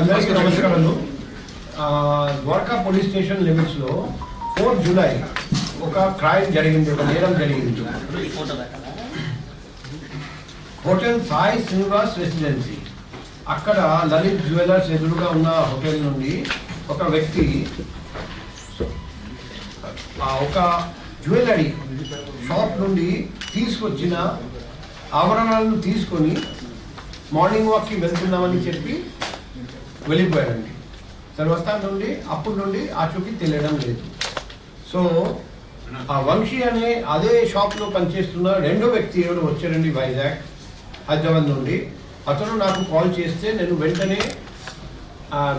అందరికీ నమస్కారాలు. Dwaraka police station లిమిట్స్లో ఫోర్త్ జూలై ఒక క్రైమ్ జరిగింది ఒక నేరం జరిగింది. Hotel Sai Srinivas residency. అక్కడ లలిత్ జ్యువెలర్స్ ఎదురుగా ఉన్న హోటల్ నుండి ఒక వ్యక్తి ఒక జ్యువెలరీ షాప్ నుండి తీసుకొచ్చిన ఆభరణాలను తీసుకొని మార్నింగ్ వాక్కి వెళ్తున్నామని చెప్పి వెళ్ళిపోయాడండి. తర్వాత నుండి అప్పటి నుండి ఆ చూపి తెలియడం లేదు. సో ఆ వంశీ అనే అదే షాప్లో పనిచేస్తున్న రెండో వ్యక్తి ఎవరు వచ్చారండి వైజాగ్ హైదరాబాద్ నుండి. అతను నాకు కాల్ చేస్తే నేను వెంటనే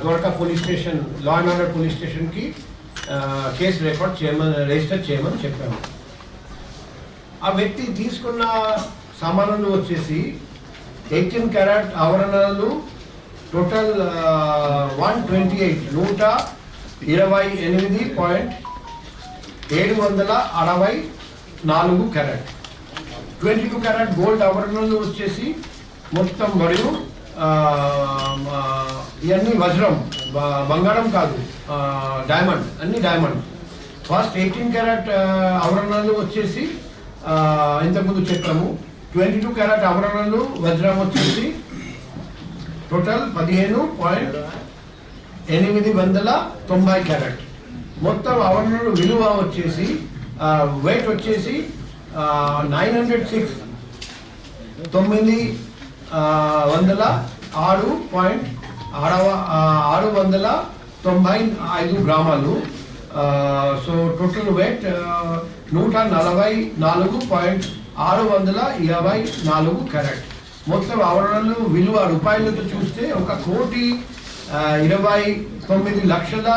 Dwaraka police station law and order police స్టేషన్కి కేసు రికార్డ్ చేయమని రిజిస్టర్ చేయమని చెప్పాను. ఆ వ్యక్తి తీసుకున్న సామాన్లు వచ్చేసి ఎయిటీన్ క్యారెట్ ఆవరణలు టోటల్ వన్ ట్వంటీ ఎయిట్ నూట ఇరవై ఎనిమిది పాయింట్ ఏడు వందల అరవై నాలుగు carat. Twenty two carat gold అవరణలు వచ్చేసి మొత్తం మరియు ఇవన్నీ వజ్రం బంగారం కాదు డైమండ్ అన్ని డైమండ్ ఫస్ట్ ఎయిటీన్ క్యారెట్ అవరణలు వచ్చేసి ఇంతకుముందు చెప్పాము. ట్వంటీ టూ క్యారెట్ అవరణలు వజ్రం వచ్చేసి టోటల్ పదిహేను పాయింట్ ఎనిమిది వందల తొంభై క్యారెట్. మొత్తం ఆభరణాలు విలువ వచ్చేసి వెయిట్ వచ్చేసి నైన్ హండ్రెడ్ సిక్స్ తొమ్మిది వందల ఆరు పాయింట్ ఆరవ ఆరు వందల తొంభై ఐదు గ్రామాలు. సో టోటల్ వెయిట్ నూట నలభై నాలుగు పాయింట్ ఆరు వందల ఇరవై నాలుగు క్యారెట్. మొత్తం ఆవరణలు విలువ రూపాయలతో చూస్తే ఒక కోటి ఇరవై తొమ్మిది లక్షల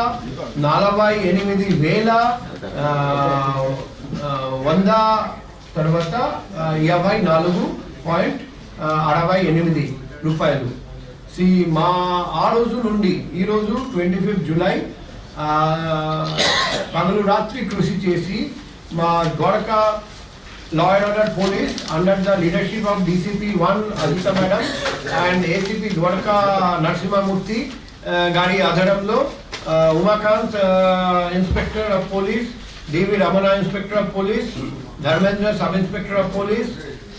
నలభై ఎనిమిది వేల వంద తర్వాత యాభై నాలుగు పాయింట్ అరవై ఎనిమిది రూపాయలు. సి మా ఆ రోజు నుండి ఈరోజు ట్వంటీ ఫిఫ్త్ జూలై పగలు రాత్రి కృషి చేసి మా గొడక law and order police under the leadership of DCP 1 Adita madam and ACP Dwarka Narsimha Murthy, uh, Gari Adharamlo, uh, Umakant uh, Inspector of Police, D.V. Ramana Inspector of Police, Dharmendra Sub Inspector of Police,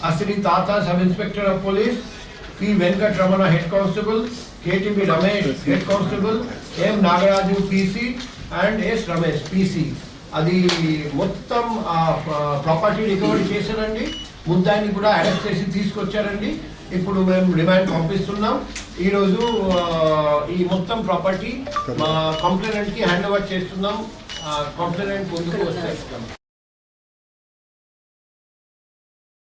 Asiri Tata Sub Inspector of Police, P. Venkat Ramana Head Constable, KTB Ramesh Head Constable, M. Nagaraju PC and S. Ramesh PC. అది మొత్తం property recovery చేశారండి. ముద్దాయిని కూడా arrest చేసి తీసుకొచ్చారండి. ఇప్పుడు మేము remand పంపిస్తున్నాం. ఈరోజు ఈ మొత్తం ప్రాపర్టీ మా కంప్లైనెంట్కి హ్యాండ్ ఓవర్ చేస్తున్నాం కంప్లైనెంట్ ముందుకు వస్తే